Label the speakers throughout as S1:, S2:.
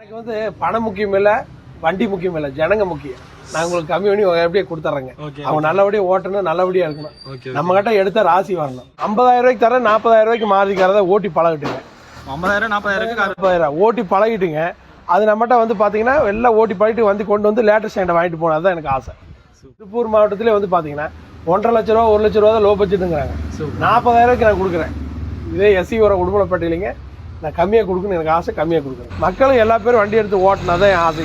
S1: எனக்கு வந்து பணம் முக்கியம் இல்லை வண்டி முக்கியம் இல்லை ஜனங்க முக்கியம். நான் உங்களுக்கு கம்மி பண்ணி எப்படியே கொடுத்துட்றேங்க அவங்க நல்லபடியா ஓட்டணும் நல்லபடியா இருக்கணும். நம்ம கிட்ட எடுத்த ராசி வரணும். ஐம்பதாயிரம் ரூபாய்க்கு தரேன் நாற்பதாயிரம் ரூபாய்க்கு மாறிக்கிறத ஓட்டி பழகிட்டுங்க.
S2: ஐம்பதாயிரம் நாற்பதாயிரம்
S1: நாற்பதாயிரம் ஓட்டி பழகிட்டுங்க. அது நம்மகிட்ட வந்து பார்த்தீங்கன்னா எல்லாம் ஓட்டி பழகிட்டு வந்து கொண்டு வந்து லேட்டஸ்ட் என்கிட்ட வாங்கிட்டு போனது தான் எனக்கு ஆசை. திருப்பூர் மாவட்டத்திலே வந்து பார்த்தீங்கன்னா ஒன்றரை லட்ச ரூபா ஒரு லட்ச ரூபா தான் லோ பட்ஜெட்டுங்கிறாங்க. நாற்பதாயிரம் ரூபாய்க்கு நான் கொடுக்குறேன். இதே எஸ்சி வர உடுமலைப்பட்டியலிங்க நான் கம்மியாக கொடுக்கணும் எனக்கு ஆசை கம்மியாக கொடுக்குறேன் மக்களும் எல்லா பேரும் வண்டி எடுத்து ஓட்டினா தான் என் ஆசை.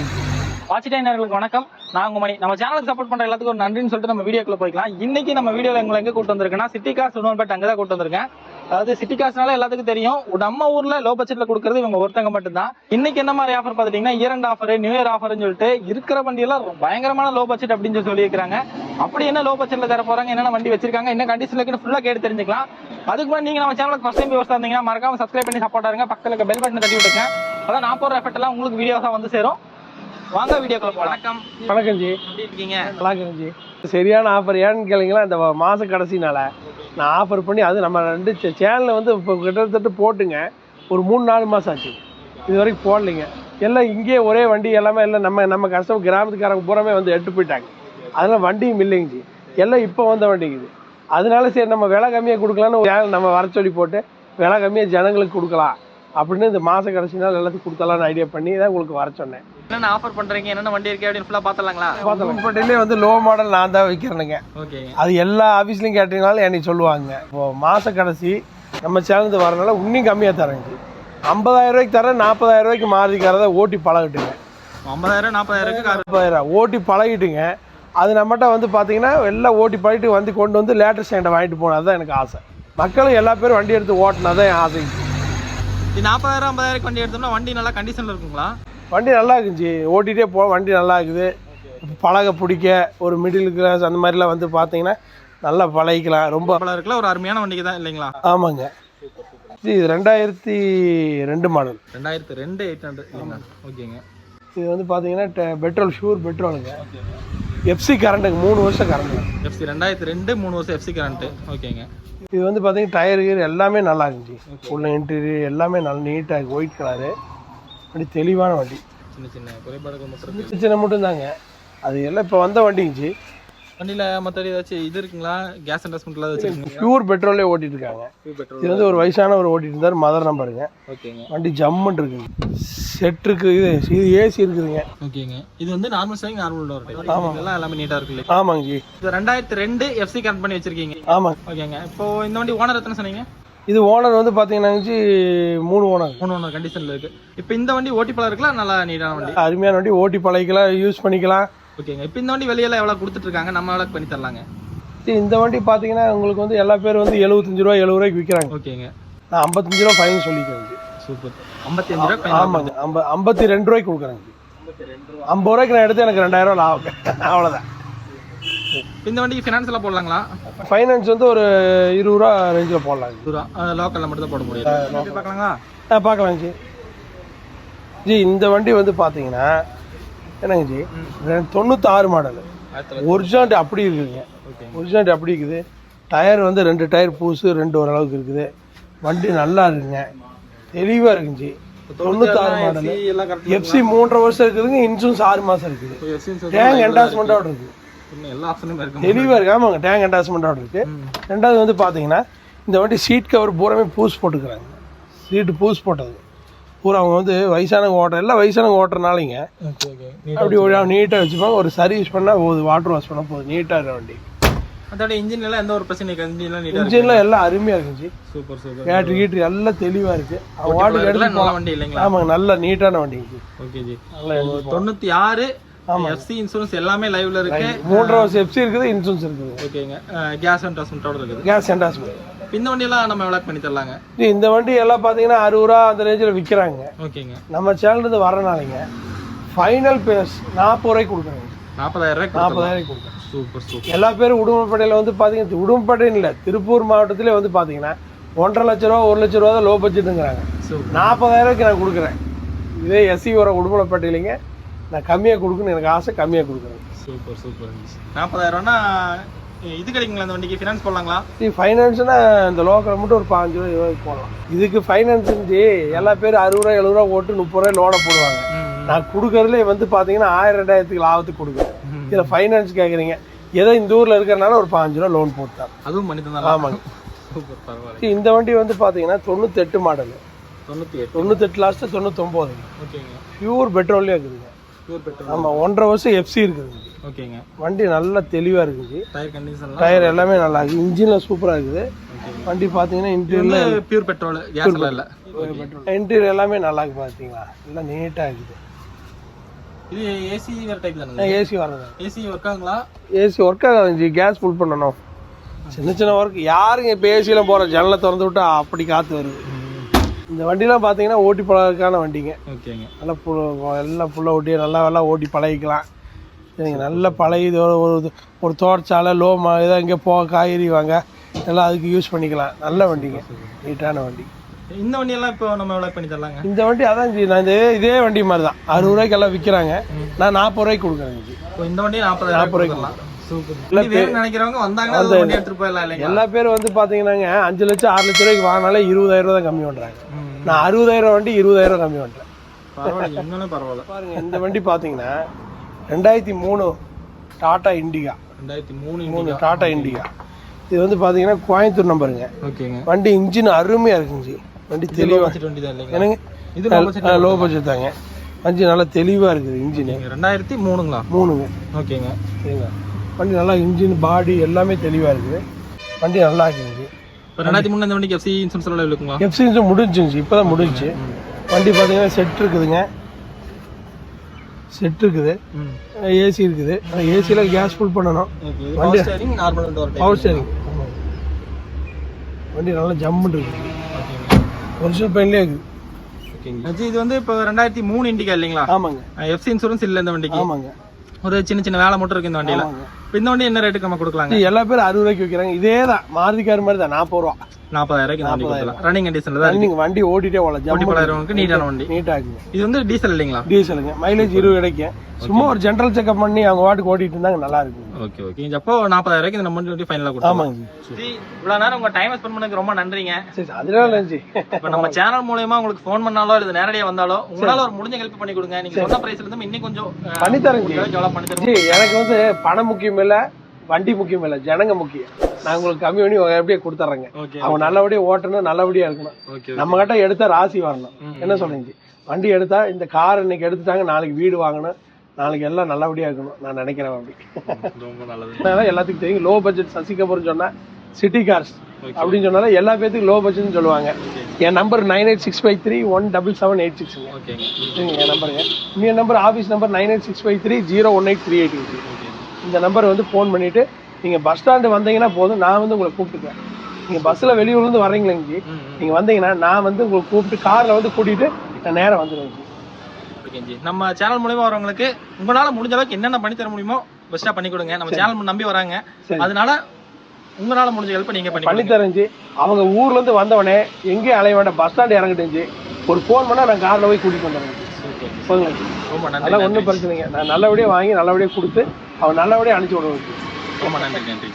S3: வாட்சிட்டாயினர்களுக்கு வணக்கம். நான் உங்க மணி நம்ம சேனலுக்கு சப்போர்ட் பண்ற எல்லாத்துக்கும் ஒரு நன்றின்னு சொல்லிட்டு நம்ம வீடியோக்குள்ள போய்க்கலாம். இன்னைக்கு நம்ம வீடியோல எங்களை எங்க கூட்டு வந்திருக்கேன்னா சிட்டி காசு உணவுபேட் அங்கே தான் கூட்டு வந்திருக்கேன். அதாவது சிட்டி காசுனால எல்லாத்துக்கும் தெரியும். நம்ம ஊர்ல லோ பட்ஜெட்ல கொடுக்கறது இவங்க ஒருத்தங்க மட்டும்தான். இன்னைக்கு என்ன மாதிரி ஆஃபர் பார்த்துட்டீங்கன்னா year end offer new year ஆஃபர்னு சொல்லிட்டு இருக்கிற வண்டியெல்லாம் பயங்கரமான லோ பட்ஜெட் அப்படின்னு சொல்லி சொல்லியிருக்காங்க அப்படி என்ன லோ பட்ஜெட்ல தர போறாங்க? என்னென்ன வண்டி வச்சிருக்காங்க? என்ன கண்டிஷன்ல இருக்குன்னு ஃபுல்லா கேட்டு தெரிஞ்சுக்கலாம். அதுக்கு முன்னாடி நீங்க நம்ம சேனலுக்கு ஃபர்ஸ்ட் டைம் விவசாயம் இருந்தீங்கன்னா மறக்காம சப்ஸ்கிரைப் பண்ணி சப்போர்ட் இருங்க. பக்கத்துல இருக்க பெல் பட்டன் தட்டி விட்டுருங்க. அதான் நான் போடுற எஃபெக்ட் எல்லாம் உங்களுக்கு வீடியோஸா வந்து சேரும். வாங்க வீடியோக்குள்ள போலாம். வணக்கம்.
S1: வணக்கம் ஜி.
S3: எப்படி இருக்கீங்க?
S1: நல்லா இருக்கேன் ஜி. சரியான ஆஃபர் ஏன்னு கேளுங்களா இந்த மாத கடைசினால. நான் ஆஃபர் பண்ணி அது நம்ம ரெண்டு சேனலில் வந்து இப்போ கிட்டத்தட்ட போட்டுங்க. ஒரு மூணு நாலு மாதம் ஆச்சு. இது வரைக்கும் போடலைங்க. எல்லாம் இங்கேயே ஒரே வண்டி எல்லாமே எல்லாம் நம்ம நம்ம கஷ்டம் கிராமத்துக்காரங்க பூராமே வந்து எட்டு போயிட்டாங்க. அதெல்லாம் வண்டியும் இல்லைங்க ஜி. எல்லாம் இப்போ வந்த வண்டிங்க இது அதனால சரி நம்ம விலை கம்மியாக கொடுக்கலான்னு நம்ம வர சொல்லி போட்டு விலை கம்மியாக ஜனங்களுக்கு கொடுக்கலாம் அப்படின்னு இந்த மாத கடைசி நாள் எல்லாத்துக்கும் கொடுத்தலாம்னு ஐடியா பண்ணி தான் உங்களுக்கு வர சொன்னேன்.
S3: என்னென்ன ஆஃபர் பண்றீங்க? என்னென்ன வண்டி இருக்கு? அப்படின்னு ஃபுல்லா பாத்தலாங்களா
S1: பார்த்தேன் வந்து லோ மாடல் நான் தான் வைக்கிறேனுங்க.
S3: ஓகேங்க
S1: அது எல்லா ஆஃபீஸ்லையும் கேட்டீங்கனாலும் என்னை சொல்லுவாங்க. இப்போ மாத கடைசி நம்ம சேர்ந்து வரனால இன்னும் கம்மியாக தரேங்க ஐம்பதாயிரம் ரூபாய்க்கு தரேன் நாற்பதாயிரம் ரூபாய்க்கு மாறிக்கிறத ஓட்டி பழகிட்டுங்க.
S2: ஐம்பதாயிரம் நாற்பதாயிரம் கார்.
S1: முப்பதாயிரம் ஓட்டி பழகிட்டுங்க. அது நம்மகிட்ட வந்து பார்த்தீங்கன்னா எல்லாம் ஓட்டி பழகிட்டு வந்து கொண்டு வந்து லேட்டஸ்ட் என்கிட்ட வாங்கிட்டு போனது தான் எனக்கு ஆசை. மக்களும் எல்லா பேரும் வண்டி எடுத்து ஓட்டினா தான் என் ஆசை.
S2: இது நாற்பதாயிரம் ஐம்பதாயிரம் வண்டி எடுத்தோம்னா வண்டி நல்லா கண்டிஷன்ல இருக்குங்களா?
S1: வண்டி நல்லா இருக்குஞ்சி ஓட்டிகிட்டே போ வண்டி நல்லா இருக்குது. பழக பிடிக்க ஒரு மிடில் கிளாஸ் அந்த மாதிரிலாம் வந்து பார்த்தீங்கன்னா நல்லா பழகிக்கலாம். ரொம்ப
S2: பல இருக்குல்ல ஒரு அருமையான வண்டிக்கு தான் இல்லைங்களா?
S1: ஆமாங்க. இது ரெண்டாயிரத்தி ரெண்டு மாடல்
S2: ரெண்டாயிரத்து ரெண்டு எயிட் ஹண்ட்ரட் ஓகேங்க
S1: இது வந்து பார்த்தீங்கன்னா பெட்ரோல் ஷூர் பெட்ரோலுங்க எஃப்சி கரண்ட்டுக்கு மூணு வருஷம் கரண்ட்டுங்க
S2: எஃப்சி ரெண்டாயிரத்து ரெண்டு மூணு வருஷம் எஃப்சி கரண்ட்டு ஓகேங்க
S1: இது வந்து பார்த்தீங்கன்னா டயர் கீர் எல்லாமே நல்லா இருந்துச்சு. உள்ள இன்டீரியர் எல்லாமே நல்லா நீட்டாக இருக்கு. ஒயிட் கலரு அப்படி தெளிவான வண்டி.
S2: சின்ன சின்ன குறைபாடுகள் மட்டும்
S1: சின்ன சின்ன மட்டும்தாங்க. அது எல்லாம் இப்போ வந்த வண்டிங்க
S2: வண்டியில மற்றபடி ஏதாச்சும் இது இருக்குங்களா? கேஸ் இன்வெஸ்ட்மெண்ட்லாம் வச்சுருக்கீங்க
S1: பியூர் பெட்ரோலே ஓட்டிட்டு இருக்காங்க. இது வந்து ஒரு வயசானவர் ஓட்டிட்டு இருந்தார் மதர் நம்பருங்க
S2: ஓகேங்க
S1: வண்டி ஜம்முன்னு இருக்குங்க. செட் இருக்கு. இது ஏசி இருக்குதுங்க.
S2: ஓகேங்க. இது வந்து நார்மல் ஸ்டைங் நார்மல் டோர் இதெல்லாம் எல்லாமே நீட்டாக இருக்கு இல்லையா?
S1: ஆமாங்க. ஜி
S2: இது ரெண்டாயிரத்து ரெண்டு எஃப்சி கனெக்ட் பண்ணி வச்சிருக்கீங்க.
S1: ஆமாங்க.
S2: ஓகேங்க. இப்போ இந்த வண்டி ஓனர் எத்தனை சொன்னீங்க?
S1: இது ஓனர் வந்து பார்த்தீங்கன்னா மூணு ஓனர்
S2: மூணு ஒன்று கண்டிஷனில் இருக்கு. இப்போ இந்த வண்டி ஓட்டி பழம் இருக்கலாம்? நல்லா நீட்டான வண்டி.
S1: அருமையான வண்டி. ஓட்டி பழகிக்கலாம் யூஸ் பண்ணிக்கலாம்.
S2: ஓகேங்க. இப்போ இந்த வண்டி வெளியெல்லாம் எவ்வளோ கொடுத்துட்டு இருக்காங்க? நம்ம எவ்வளோ பண்ணி தரலாங்க.
S1: இந்த வண்டி பார்த்தீங்கன்னா உங்களுக்கு வந்து எல்லா பேர் வந்து எழுபத்தஞ்சு ரூபா எழுபது ரூபாய்க்கு விற்கிறாங்க
S2: ஓகேங்க.
S1: நான் ஐம்பத்தஞ்சு ரூபா ஃபைன் சொல்லிக்கிறேன்.
S2: சூப்பர் ஐம்பத்தி அஞ்சு ரூபா
S1: ஆமாங்க. ஐம்ப ஐம்பத்தி ரெண்டு ரூபாய்க்கு கொடுக்குறேங்க. ஐம்பது ரூபாய்க்கு நான் எடுத்து எனக்கு ரெண்டாயிரம் ரூபா லாபம். அவ்வளோதான்
S2: இந்த வண்டிக்கு ஃபினான்ஸ் எல்லாம் போடலாங்களா?
S1: ஃபைனான்ஸ் வந்து ஒரு இருபது ரூபா ரேஞ்சில் போடலாங்க ஜி.
S2: தூரம் லோக்கலில் மட்டும் தான் போட முடியும். பார்க்கலாங்களா?
S1: ஆ பார்க்கலாம் ஜி. ஜி இந்த வண்டி வந்து பார்த்தீங்கன்னா என்னங்க ஜி? தொண்ணூத்தாறு மாடலு. ஒரிஜினாலிட்டி அப்படி இருக்குதுங்க ஒரிஜினாலிட்டி அப்படி இருக்குது. டயர் வந்து ரெண்டு டயர் பூசு ரெண்டு ஓரளவுக்கு இருக்குது. வண்டி நல்லா இருக்குங்க. தெளிவாக ஜி தொண்ணூத்தாறு மாடலு. எஃப்சி மூன்றரை வருஷம் இருக்குதுங்க இன்சூரன்ஸ் ஆறு மாதம் இருக்குது. டேங்க் என்டாஸ்மெண்ட்டோட இருக்குது.
S2: இருக்கு.
S1: தெளிவாக இருக்கு ஆமாங்க டேங்க் என்டாஸ்மெண்ட்டோட இருக்குது ரெண்டாவது வந்து பார்த்தீங்கன்னா இந்த வண்டி சீட் கவர் பூராமே பூஸ் போட்டுக்கிறாங்க. சீட்டு பூஸ் போட்டது. பூரா அவங்க வந்து வயசானவங்க ஓட்டுற எல்லாம் வயசானவங்க ஓட்டுறனாலைங்க அப்படி நீட்டாக வச்சுப்பாங்க. ஒரு சர்வீஸ் பண்ணால் போகுது வாட்டர் வாஷ் பண்ணால் போகுது. நீட்டாக இருக்கிற வண்டி.
S2: அதோட இன்ஜின் எல்லாம் எந்த ஒரு பிரச்சனை இன்ஜின் எல்லாம் நீட்டாக இருக்கு.
S1: இன்ஜின்லாம் எல்லாம் அருமையாக இருக்குச்சு
S2: சூப்பர் சூப்பர்
S1: பேட்டரி கீட்ரி எல்லாம் அவங்க வாட்டுக்கு எடுத்து
S2: நல்ல வண்டி இல்லைங்களா?
S1: ஆமாங்க நல்ல நீட்டான வண்டிங்க ஜி.
S2: Okay G. தொண்ணூற்றி ஆறு எஃப்சி இன்சூரன்ஸ் எல்லாமே லைவ்ல இருக்கு.
S1: மூன்றரை வருஷம் எஃப்சி இருக்குது இன்சூரன்ஸ் இருக்குது.
S2: ஓகேங்க கேஸ் அண்ட் ட்ரான்ஸ்மெண்ட்டோட இருக்குது.
S1: கேஸ் என்டாஸ்மெண்ட்
S2: இந்த வண்டியெல்லாம் நம்ம எவ்வளோ பண்ணி தரலாங்க.
S1: இந்த வண்டி எல்லாம் பார்த்தீங்கன்னா அறுபது ரூபா அந்த ரேஞ்சில் விற்கிறாங்க
S2: ஓகேங்க
S1: நம்ம சேனல்லேருந்து வரனாலைங்க ஃபைனல் பேஸ் நாற்பது ரூபாய்க்கு கொடுக்குறாங்க.
S2: நாற்பதாயிரம்
S1: நாற்பதாயிரம்
S2: சூப்பர் சூப்பர்.
S1: எல்லா பேரும் உடுமலைப்பேட்டையில் வந்து பார்த்தீங்கன்னா உடுமலைப்பேட்டைன்னு இல்லை திருப்பூர் மாவட்டத்திலே வந்து பார்த்தீங்கன்னா ஒன்றரை லட்ச ரூபா ஒரு லட்ச ரூபா தான் லோ பட்ஜெட்டுங்கிறாங்க
S2: சூப்பர்.
S1: நாற்பதாயிரூவாய்க்கு நான் கொடுக்குறேன். இதே எஸ்சி வர உடுமலைப்பேட்டையிலைங்க நான் கம்மியாக கொடுக்கணும் எனக்கு ஆசை கம்மியாக கொடுக்குறேன்.
S2: Super super. நாற்பதாயிரம்னா இது கிடைக்குங்களா இந்த வண்டிக்கு? ஃபினான்ஸ் போடலாங்களா
S1: இது ஃபைனான்ஸ்னா இந்த லோக்கல் மட்டும் ஒரு பாஞ்சு ரூபா இருபது போடலாம் இதுக்கு ஃபைனான்ஸ் எல்லா பேரும் அறுபது ரூபா எழுபது ரூபா ஓட்டு முப்பது ரூபாய் லோனை போடுவாங்க. நான் கொடுக்கறதுல வந்து பார்த்தீங்கன்னா ஆயிரம் ரெண்டாயிரத்துக்கு லாபத்துக்கு கொடுக்குறேன். இதில் ஃபைனான்ஸ் கேட்குறீங்க ஏதோ இந்த ஊரில் இருக்கிறனால ஒரு பாஞ்சு ரூபா லோன் போட்டான்.
S2: அதுவும் தந்தாங்க
S1: ஆமாங்க. இந்த வண்டி வந்து பார்த்தீங்கன்னா தொண்ணூத்தெட்டு மாடலு.
S2: எட்டு
S1: தொண்ணூத்தெட்டு லாஸ்ட்டு தொண்ணூத்தொம்போது.
S2: ஓகேங்க.
S1: பியூர் பெட்ரோல்லே இருக்குதுங்க
S2: பியூர் பெட்ரோல்
S1: ஆமாம் ஒன்றரை வருஷம் எஃப்சி இருக்குதுங்க
S2: ஓகேங்க.
S1: வண்டி நல்லா தெளிவாக இருக்குது.
S2: டயர் கண்டிஷன்லாம்
S1: டயர் எல்லாமே நல்லா இருக்குது இன்ஜினில் சூப்பராக இருக்குது. வண்டி பார்த்தீங்கன்னா இன்டீரியர்
S2: பியூர் பெட்ரோல் கேஸ் இல்ல.
S1: இன்டீரியர் எல்லாமே நல்லா இருக்கு பார்த்தீங்களா எல்லாம் நீட்டாக இருக்குது.
S2: இது ஏசி வேற டைப் தானே
S1: ஏசி வர்றது
S2: ஏசி ஒர்க் ஆகுங்களா?
S1: ஏசி ஒர்க் ஆகாது கேஸ் ஃபுல் பண்ணணும். சின்ன சின்ன ஒர்க் யாருங்க இப்போ ஏசியில் போகிற ஜன்னலை திறந்து விட்டா அப்படி காற்று வருது. இந்த வண்டிலாம் பார்த்தீங்கன்னா ஓட்டி பழகிறதுக்கான வண்டிங்க.
S2: ஓகேங்க.
S1: நல்லா புல் எல்லாம் ஃபுல்லாக ஓட்டி நல்லா நல்லா ஓட்டி பழகிக்கலாம். சரிங்க நல்லா பழகி ஒரு ஒரு- தோட்டச்சாலை லோ மா ஏதோ இங்கே போக காய்கறி வாங்க எல்லாம் அதுக்கு யூஸ் பண்ணிக்கலாம். நல்ல வண்டிங்க. நீட்டான வண்டி.
S2: இந்த வண்டி எல்லாம் இப்போ நம்ம எவ்வளவு பண்ணி தரலாங்க?
S1: இந்த வண்டி அதான் ஜி நான் இதே இதே வண்டி மாதிரி தான் அறுபது ரூபாய்க்கு எல்லாம் விற்கிறாங்க நான் நாற்பது ரூபாய்க்கு கொடுக்குறேன் ஜி.
S2: இப்போ இந்த வண்டி நாற்பதாயிரம்
S1: நாற்பது
S2: ரூபாய்க்கு இல்லைங்க
S1: எல்லா பேரும் வந்து பார்த்தீங்கன்னாங்க அஞ்சு லட்சம் ஆறு லட்ச ரூபாய்க்கு வாங்கினாலே இருபதாயிரம் ரூபா தான் கம்மி பண்ணுறாங்க
S2: ம்.
S1: நான் அறுபதாயிரம் வண்டி இருபதாயிரம் ரூபா கம்மி பண்ணுறேன்
S2: பரவாயில்ல
S1: பாருங்க இந்த வண்டி பார்த்தீங்கன்னா ரெண்டாயிரத்தி மூணு டாடா இண்டிகா.
S2: ரெண்டாயிரத்தி மூணு
S1: மூணு டாடா இண்டிகா. இது வந்து பார்த்தீங்கன்னா கோயம்புத்தூர் நம்பருங்க
S2: ஓகேங்க.
S1: வண்டி இன்ஜின் அருமையாக இருக்குங்க வண்டி தெளிவாக
S2: வண்டி தான் இல்லைங்க
S1: எனக்கு
S2: இது
S1: லோ பட்ஜெட் தாங்க. வண்டி நல்லா தெளிவாக இருக்குது இன்ஜின்.
S2: ரெண்டாயிரத்தி மூணுங்களா?
S1: மூணுங்க.
S2: ஓகேங்க.
S1: சரிங்களா வண்டி நல்லா இன்ஜின் பாடி எல்லாமே தெளிவாக இருக்குது. வண்டி நல்லா
S2: இப்போ ரெண்டாயிரத்தி மூணு இந்த வண்டிக்கு எஃப்சி இன்சூரன்ஸ் எல்லாம் இருக்குங்களா?
S1: எஃப்சின்ஸும் முடிஞ்சுங்க இப்போ தான் முடிஞ்சுச்சு. வண்டி பார்த்தீங்கன்னா செட் இருக்குதுங்க. செட் இருக்குது. ஏசி இருக்குது. ஏசியில் கேஸ் ஃபுல் பண்ணணும்.
S2: ஓகே. பவர் ஸ்டேரிங்
S1: வண்டி நல்லா ஜம்முன்னு இருக்குது ஒரிஜினல் பெயின்லேயே இருக்குது
S2: ஓகேங்க இது வந்து இப்போ ரெண்டாயிரத்தி மூணு இண்டிகா இல்லைங்களா?
S1: ஆமாங்க.
S2: எஃப்சி இன்சூரன்ஸ் இல்லை இந்த வண்டிக்கு.
S1: ஆமாங்க.
S2: ஒரு சின்ன சின்ன வேலை மட்டும் இருக்கு இந்த வண்டியில. இந்த வண்டி என்ன ரேட்டுக்கு நம்ம கொடுக்கலாங்க?
S1: எல்லா பேரும் அறுபது ரூபாய்க்கு வைக்கிறாங்க. இதே தான் மாருதி கார் மாதிரி தான் நாற்பது ரூபா.
S2: நாற்பதாயிரம் வண்டி கொடுக்கலாம். ரன்னிங் கண்டிஷன்ல தான்
S1: நீங்கள் வண்டி ஓட்டிட்டே போகலாம். ஜம்மு
S2: பலாயிரவங்களுக்கு நீட்டான வண்டி.
S1: நீட்டாக
S2: இது வந்து டீசல் இல்லைங்களா?
S1: டீசலுங்க மைலேஜ் இருபது கிடைக்கும். சும்மா ஒரு ஜென்ரல் செக்அப் பண்ணி அவங்க வாட்டுக்கு ஓட்டிட்டு இருந்தாங்க நல்லா இருக்குங்க
S2: ஓகே ஓகே அப்போ நாற்பதாயிரம் ரூபாய்க்கு இந்த நம்ம வண்டி ஃபைனலாக கொடுக்கலாம் ஜி. இவ்வளோ நேரம் உங்க டைம் ஸ்பெண்ட் பண்ணதுக்கு ரொம்ப நன்றிங்க.
S1: அதனால
S2: இப்போ நம்ம சேனல் மூலயமா உங்களுக்கு ஃபோன் பண்ணாலோ இல்லை நேரடியாக வந்தாலோ உங்களால ஒரு முடிஞ்ச ஹெல்ப் பண்ணி கொடுங்க. நீங்க சொன்ன பிரைஸ்ல இருந்து இன்னும் கொஞ்சம்
S1: ஜி.
S2: பண்ணி
S1: ஜி எனக்கு வந்து பணம் முக்கியம் இல்லை வண்டி முக்கியம் இல்லை ஜனங்க முக்கியம். நான் உங்களுக்கு கம்மி பண்ணி எப்படியே கொடுத்துட்றேங்க அவங்க நல்லபடியா ஓட்டணும் நல்லபடியா இருக்கணும். நம்ம கிட்ட எடுத்தா ராசி வரணும். என்ன சொல்றீங்க? வண்டி எடுத்தா இந்த கார் இன்னைக்கு எடுத்துட்டாங்க நாளைக்கு வீடு வாங்கணும். நாளைக்கு எல்லாம் நல்லபடியா இருக்கணும். நான் நினைக்கிறேன் அப்படி.
S2: ரொம்ப நல்லது.
S1: எல்லாத்துக்கும் தெரியும் லோ பட்ஜெட் சசி கபூர் சொன்னா சிட்டி கார்ஸ் அப்படின்னு சொன்னாலும் எல்லா பேத்துக்கும் லோ பட்ஜெட்னு சொல்லுவாங்க. என் number nine eight six five three one double seven eight சிக்ஸுங்க சரிங்க என் நம்பருங்க இன்னும் number office number nine eight six five three zero one eight three eight இந்த நம்பர் வந்து ஃபோன் பண்ணிட்டு நீங்க பஸ் ஸ்டாண்டு வந்தீங்கன்னா போதும். நான் வந்து உங்களை கூப்பிட்டுக்குவேன் நீங்க பஸ்ல வெளியூர்லேருந்து வர்றீங்களேங்க ஜி
S2: ம், ம்.
S1: நீங்க வந்தீங்கன்னா நான் வந்து உங்களை கூப்பிட்டு கார்ல வந்து கூட்டிட்டு நான் நேரம் வந்துடுவேன்.
S2: நம்ம சேனல் மூலமா வரவங்களுக்கு உங்களால முடிஞ்ச அளவுக்கு என்னென்ன பண்ணி தர முடியுமோ பெஸ்ட்டாக பண்ணி கொடுங்க நம்ம சேனல் நம்பி வராங்க. அதனால உங்களால முடிஞ்ச ஹெல்ப் நீங்க பண்ணி.
S1: பண்ணித்தரேன் ஜி அவங்க ஊர்ல இருந்து வந்தவனே எங்கேயும் அலைய வேண்டாம். பஸ் ஸ்டாண்ட் இறங்கிட்டேன் ஜி ஒரு ஃபோன் பண்ணா நான் கார்ல போய் கூட்டிட்டு வந்துடுறேன். போதுங்களா
S2: ரொம்ப நன்றி
S1: அதெல்லாம். ஒன்றும் பிரச்சனைங்க நான் நல்லபடியா வாங்கி நல்லபடியா கொடுத்து அவன் நல்லபடியா அனுப்பிச்சு விடுவேன்.
S2: ரொம்ப நன்றி நன்றி.